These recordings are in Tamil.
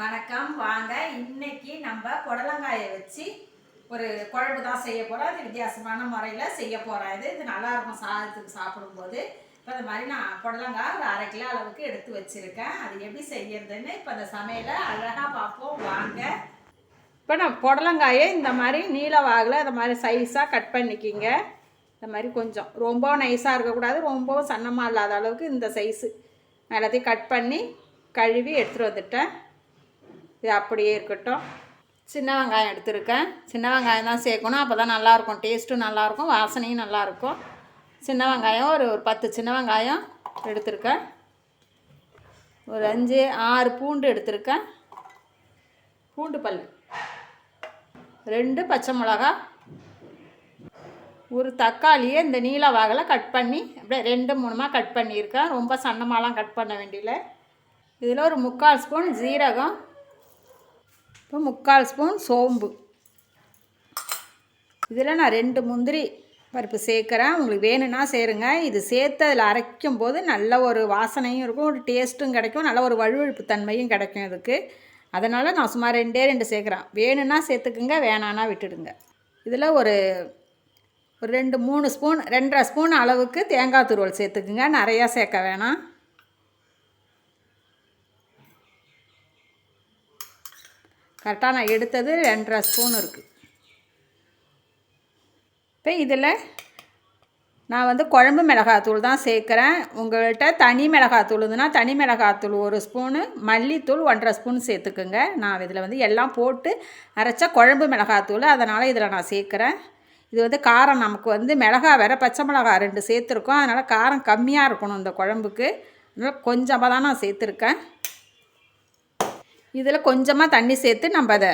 வணக்கம். வாங்க இன்னைக்கு நம்ம புடலங்காயை வச்சு ஒரு குழம்பு தான் செய்ய போகிறோம் அது வித்தியாசமான முறையில் செய்ய போகிறோம் இது இது நல்லாயிருக்கும் சாதத்துக்கு சாப்பிடும்போது. இப்போ இந்த மாதிரி நான் புடலங்காய் ஒரு அரை கிலோ அளவுக்கு எடுத்து வச்சுருக்கேன். அது எப்படி செய்யறதுன்னு இப்போ இந்த சமையலை அழகாக பார்ப்போம். வாங்க. இப்போ நான் புடலங்காயை இந்த மாதிரி நீல வாகில் இந்த மாதிரி சைஸாக கட் பண்ணிக்கிங்க. இந்த மாதிரி கொஞ்சம். ரொம்ப நைஸாக இருக்கக்கூடாது. ரொம்பவும் சன்னமாக இல்லாத அளவுக்கு இந்த சைஸு நான் எல்லாத்தையும் கட் பண்ணி கழுவி எடுத்துகிட்டு வந்துட்டேன். இது அப்படியே இருக்கட்டும். சின்ன வெங்காயம் எடுத்திருக்கேன். சின்ன வெங்காயம் தான் சேர்க்கணும். அப்போ தான் நல்லாயிருக்கும். டேஸ்ட்டும் நல்லாயிருக்கும். வாசனையும் நல்லாயிருக்கும். சின்ன வெங்காயம் ஒரு ஒரு பத்து சின்ன வெங்காயம் எடுத்திருக்கேன். ஒரு அஞ்சு ஆறு பூண்டு எடுத்திருக்கேன். பூண்டு பல் ரெண்டு பச்சை மிளகா. ஒரு தக்காளியை இந்த நீல வாகில் கட் பண்ணி அப்படியே ரெண்டு மூணுமாக கட் பண்ணியிருக்கேன். ரொம்ப சன்னமாலாம் கட் பண்ண வேண்டியில இதில் ஒரு முக்கால் ஸ்பூன் ஜீரகம் இப்போ முக்கால் ஸ்பூன் சோம்பு. இதில் நான் ரெண்டு முந்திரி பருப்பு சேர்க்குறேன். உங்களுக்கு வேணும்னா சேருங்க. இது சேர்த்து அதில் அரைக்கும் போது நல்ல ஒரு வாசனையும் இருக்கும். ஒரு டேஸ்ட்டும் கிடைக்கும். நல்ல ஒரு வழுவழுப்பு தன்மையும் கிடைக்கும் இதுக்கு. அதனால் நான் சும்மா ரெண்டே ரெண்டு சேர்க்குறேன். வேணும்னா சேர்த்துக்குங்க வேணான்னா விட்டுடுங்க. இதில் ஒரு ஒரு ரெண்டு மூணு ஸ்பூன் ரெண்டரை ஸ்பூன் அளவுக்கு தேங்காய் துருவல் சேர்த்துக்குங்க. நிறையா சேர்க்க வேணாம். கரெக்டாக நான் எடுத்தது ரெண்டரை ஸ்பூன் இருக்குது இப்போ இதில் நான் வந்து குழம்பு மிளகாத்தூள் தான் சேர்க்குறேன். உங்கள்கிட்ட தனி மிளகாத்தூள் இருந்துன்னா தனி மிளகாத்தூள் ஒரு ஸ்பூனு மல்லித்தூள் ஒன்றரை ஸ்பூன் சேர்த்துக்குங்க. நான் இதில் வந்து எல்லாம் போட்டு அரைச்ச குழம்பு மிளகாத்தூள் அதனால் இதில் நான் சேர்க்குறேன். இது வந்து காரம் நமக்கு வந்து மிளகா வேற பச்சை மிளகா ரெண்டு சேர்த்துருக்கோம். அதனால் காரம் கம்மியாக இருக்கணும் இந்த குழம்புக்கு. அதனால் கொஞ்சமாக தான் நான் சேர்த்துருக்கேன். இதில் கொஞ்சமாக தண்ணி சேர்த்து நம்ம அதை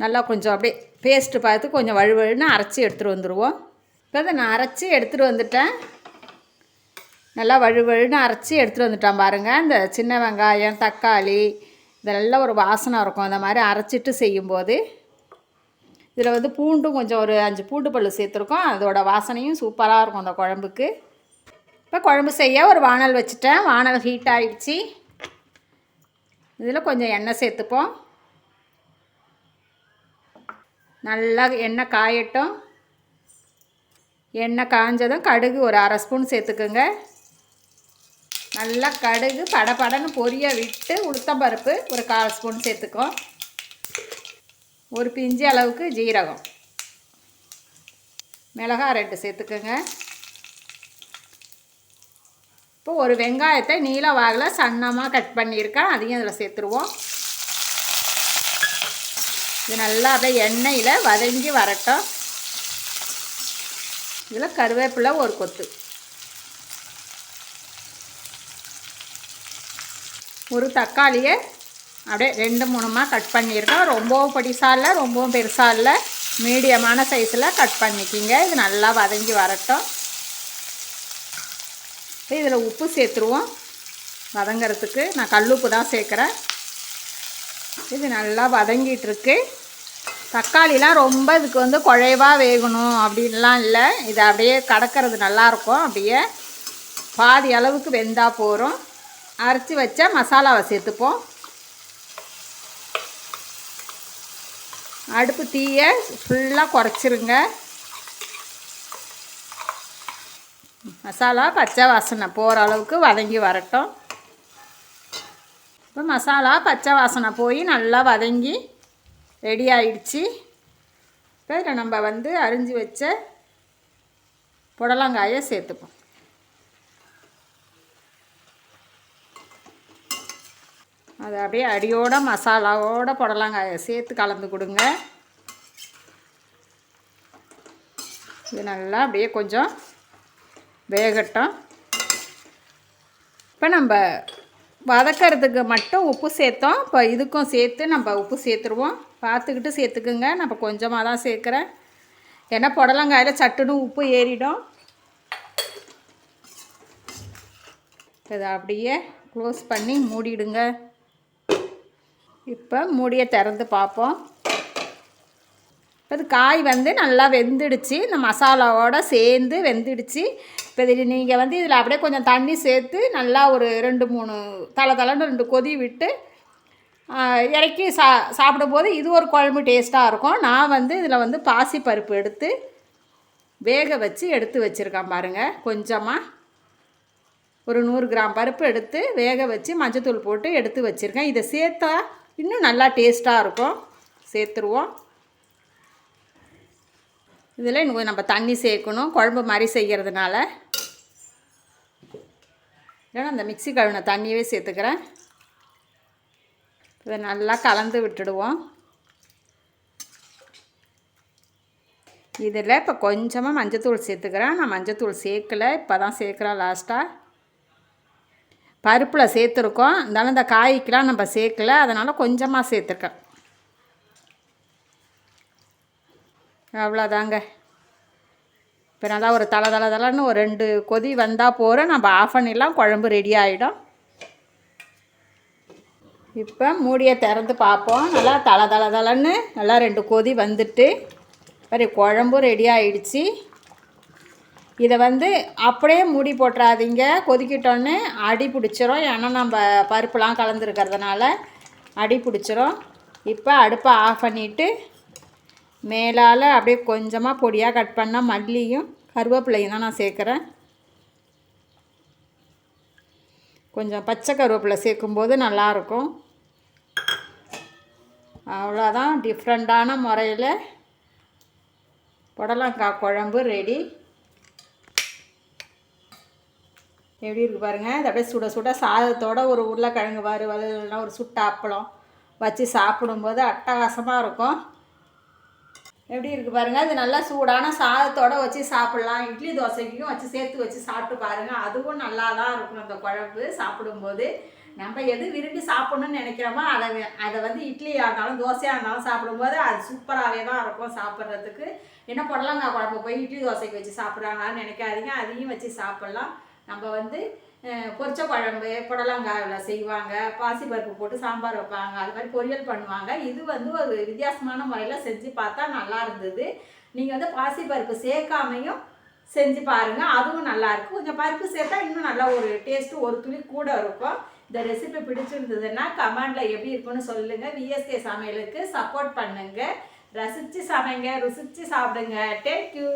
நல்லா கொஞ்சம் அப்படியே பேஸ்ட்டு பார்த்து கொஞ்சம் வழுவழுன்னு அரைச்சி எடுத்துகிட்டு வந்துடுவோம் இப்போ அதை நான் அரைச்சி எடுத்துகிட்டு வந்துட்டேன். நல்லா வழுவழுன்னு அரைச்சி எடுத்துகிட்டு வந்துட்டான் பாருங்கள் இந்த சின்ன வெங்காயம் தக்காளி இதெல்லாம் ஒரு வாசனை இருக்கும். அந்த மாதிரி அரைச்சிட்டு செய்யும்போது இதில் வந்து பூண்டும் கொஞ்சம் ஒரு அஞ்சு பூண்டு பல் சேர்த்துருக்கோம். அதோட வாசனையும் சூப்பராக இருக்கும் அந்த குழம்புக்கு. இப்போ குழம்பு செய்ய ஒரு வானல் வச்சுட்டேன். வானல் ஹீட் ஆகிடுச்சி இதில் கொஞ்சம் எண்ணெய் சேர்த்துப்போம். நல்லா எண்ணெய் காயட்டும். எண்ணெய் காஞ்சதும் கடுகு ஒரு அரை ஸ்பூன் சேர்த்துக்குங்க. நல்லா கடுகு படபடன்னு பொரிய விட்டு உளுத்தம்பருப்பு ஒரு கால் ஸ்பூன் சேர்த்துக்கும் ஒரு பிஞ்சு அளவுக்கு ஜீரகம். மிளகாய் ரெண்டு சேர்த்துக்குங்க. இப்போ ஒரு வெங்காயத்தை நீல வாகில் சன்னமாக கட் பண்ணியிருக்கேன். அதையும் அதில் சேர்த்துருவோம். இது நல்லா அப்படியே எண்ணெயில் வதங்கி வரட்டும். இதில் கருவேப்பிலை ஒரு கொத்து. ஒரு தக்காளியை அப்படியே ரெண்டு மூணுமா கட் பண்ணியிருக்கோம். ரொம்பவும் பொடிசாக இல்லை ரொம்பவும் பெருசாக இல்லை. மீடியமான சைஸில் கட் பண்ணிக்கிங்க. இது நல்லா வதங்கி வரட்டும். இதில் உப்பு சேர்த்துருவோம். வதங்கிறதுக்கு நான் கல்லுப்பு தான் சேர்க்குறேன். இது நல்லா வதங்கிட்டுருக்கு. தக்காளிலாம் ரொம்ப இதுக்கு வந்து குழைவாக வேகணும் அப்படின்லாம் இல்லை. இது அப்படியே கடக்கிறது நல்லாயிருக்கும். அப்படியே பாதி அளவுக்கு வெந்தால் போகிறோம் அரைச்சி வச்ச மசாலாவை சேர்த்துப்போம். அடுப்பு தீயை ஃபுல்லாக குறைச்சிருங்க. மசாலா பச்சை வாசனை. போகிற அளவுக்கு வதங்கி வரட்டும். இப்போ மசாலா பச்சை வாசனை போய் நல்லா வதங்கி ரெடி ஆயிடுச்சு. இப்போ இதில் நம்ம வந்து அரிஞ்சு வச்ச புடலங்காயை சேர்த்துப்போம். அது அப்படியே அடியோட மசாலாவோட புடலங்காயை சேர்த்து கலந்து கொடுங்க. இது நல்லா அப்படியே கொஞ்சம் வேகட்டும். இப்போ நம்ம வதக்கிறதுக்கு மட்டும் உப்பு சேர்த்தோம். இப்போ இதுக்கும் சேர்த்து நம்ம உப்பு சேர்த்துருவோம். பார்த்துக்கிட்டு சேர்த்துக்குங்க. நம்ம கொஞ்சமாக தான் சேர்க்குறேன். ஏன்னா புடலங்காயில் சட்டுன்னு உப்பு ஏறிடும். இதை அப்படியே க்ளோஸ் பண்ணி மூடிடுங்க. இப்போ மூடியை திறந்து பார்ப்போம். இப்போ இது காய் வந்து நல்லா வெந்துடுச்சு. இந்த மசாலாவோடு சேர்ந்து வெந்துடுச்சு. இப்போ இது நீங்கள் வந்து இதில் அப்படியே கொஞ்சம் தண்ணி சேர்த்து நல்லா ஒரு ரெண்டு மூணு தலை தலைன்னு ரெண்டு கொதி விட்டு இறக்கி சா சாப்பிடும்போது இது ஒரு குழம்பு டேஸ்ட்டாக இருக்கும். நான் வந்து இதில் வந்து பாசி பருப்பு எடுத்து வேக வச்சு எடுத்து வச்சுருக்கேன் பாருங்கள் கொஞ்சமாக ஒரு நூறு கிராம் பருப்பு எடுத்து வேக வச்சு மஞ்சத்தூள் போட்டு எடுத்து வச்சுருக்கேன். இதை சேர்த்தா இன்னும் நல்லா டேஸ்ட்டாக இருக்கும். சேர்த்துருவோம். இதில் இன்னும் நம்ம தண்ணி சேர்க்கணும் குழம்பு மாதிரி செய்கிறதுனால இல்லைன்னா அந்த மிக்ஸி கழுவின தண்ணியவே சேர்த்துக்கிறேன். இதை நல்லா கலந்து விட்டுடுவோம். இதில் இப்போ கொஞ்சமாக மஞ்சத்தூள் சேர்த்துக்கிறேன். நான் மஞ்சத்தூள் சேர்க்கலை இப்போ தான் சேர்க்குறேன் லாஸ்ட்டாக பருப்பில் சேர்த்துருக்கோம். இருந்தாலும் இந்த காய்க்கெலாம் நம்ம சேர்க்கல அதனால் கொஞ்சமாக சேர்த்துருக்கேன். அவ்வளோதாங்க. இப்போ நல்லா ஒரு தலை தலை தலைன்னு ஒரு ரெண்டு கொதி வந்தால் போகிற நம்ம ஆஃப் பண்ணிடலாம் குழம்பு ரெடி ஆகிடும் இப்போ மூடியை திறந்து பார்ப்போம். நல்லா தலை தலை தலைன்னு நல்லா ரெண்டு கொதி வந்துட்டு சரி குழம்பு ரெடி ஆயிடுச்சு. இதை வந்து அப்படியே மூடி போட்டுறாதீங்க. கொதிக்கிட்டோன்னே அடி பிடிச்சிரும். ஏன்னா நம்ம பருப்புலாம் கலந்துருக்கிறதுனால அடி பிடிச்சிரும். இப்போ அடுப்பை ஆஃப் பண்ணிவிட்டு மேலால் அப்படியே கொஞ்சமாக பொடியாக கட் பண்ணால் மல்லியும் கருவேப்பிலையும் தான் நான் சேர்க்குறேன். கொஞ்சம் பச்சை கருவேப்பிலை சேர்க்கும்போது நல்லாயிருக்கும் அவ்வளோதான் டிஃப்ரெண்ட்டான முறையில் புடலங்காய் குழம்பு ரெடி எப்படி இருக்குது பாருங்கள் இது அப்படியே சுட சுட சாதத்தோட ஒரு உருளைக்கிழங்கு வறுவல் இல்லைன்னா ஒரு சுட்ட அப்பளம் வச்சு சாப்பிடும்போது அட்டகாசமாக இருக்கும். எப்படி இருக்குது பாருங்கள் இது நல்லா சூடான சாதத்தோடு வச்சு சாப்பிட்லாம். இட்லி தோசைக்கும் வச்சு சேர்த்து வச்சு சாப்பிட்டு பாருங்கள் அதுவும் நல்லா தான் இருக்கும் அந்த குழம்பு சாப்பிடும்போது. நம்ம எது விரும்பி சாப்பிட்ணுன்னு நினைக்கிறோமோ அதை அதை வந்து இட்லியாக இருந்தாலும் தோசையாக இருந்தாலும் சாப்பிடும்போது அது சூப்பராகவே தான் இருக்கும் சாப்பிட்றதுக்கு. என்ன புடலங்காய் குழம்பு? போய் இட்லி தோசைக்கு வச்சு சாப்பிட்றாங்கன்னு நினைக்காதீங்க. அதையும் வச்சு சாப்பிட்லாம். நம்ம வந்து பொரிச்ச குழம்பு புடலங்காயில் செய்வாங்க பாசிப்பருப்பு போட்டு சாம்பார் வைப்பாங்க அது மாதிரி பொரியல் பண்ணுவாங்க. இது வந்து ஒரு வித்தியாசமான முறையில் செஞ்சு பார்த்தா நல்லா இருந்தது. நீங்கள் வந்து பாசிப்பருப்பு சேர்க்காமையும் செஞ்சு பாருங்கள் அதுவும் நல்லாயிருக்கும் கொஞ்சம் பருப்பு சேர்த்தா இன்னும் நல்லா ஒரு டேஸ்ட்டு ஒரு துளி கூட இருக்கும். இந்த ரெசிபி பிடிச்சிருந்ததுன்னா கமெண்டில் எப்படி இருக்குன்னு சொல்லுங்கள் விஎஸ்கே சமையலுக்கு சப்போர்ட் பண்ணுங்கள் ரசித்து சமைங்க ருசித்து சாப்பிடுங்க. தேங்க்யூ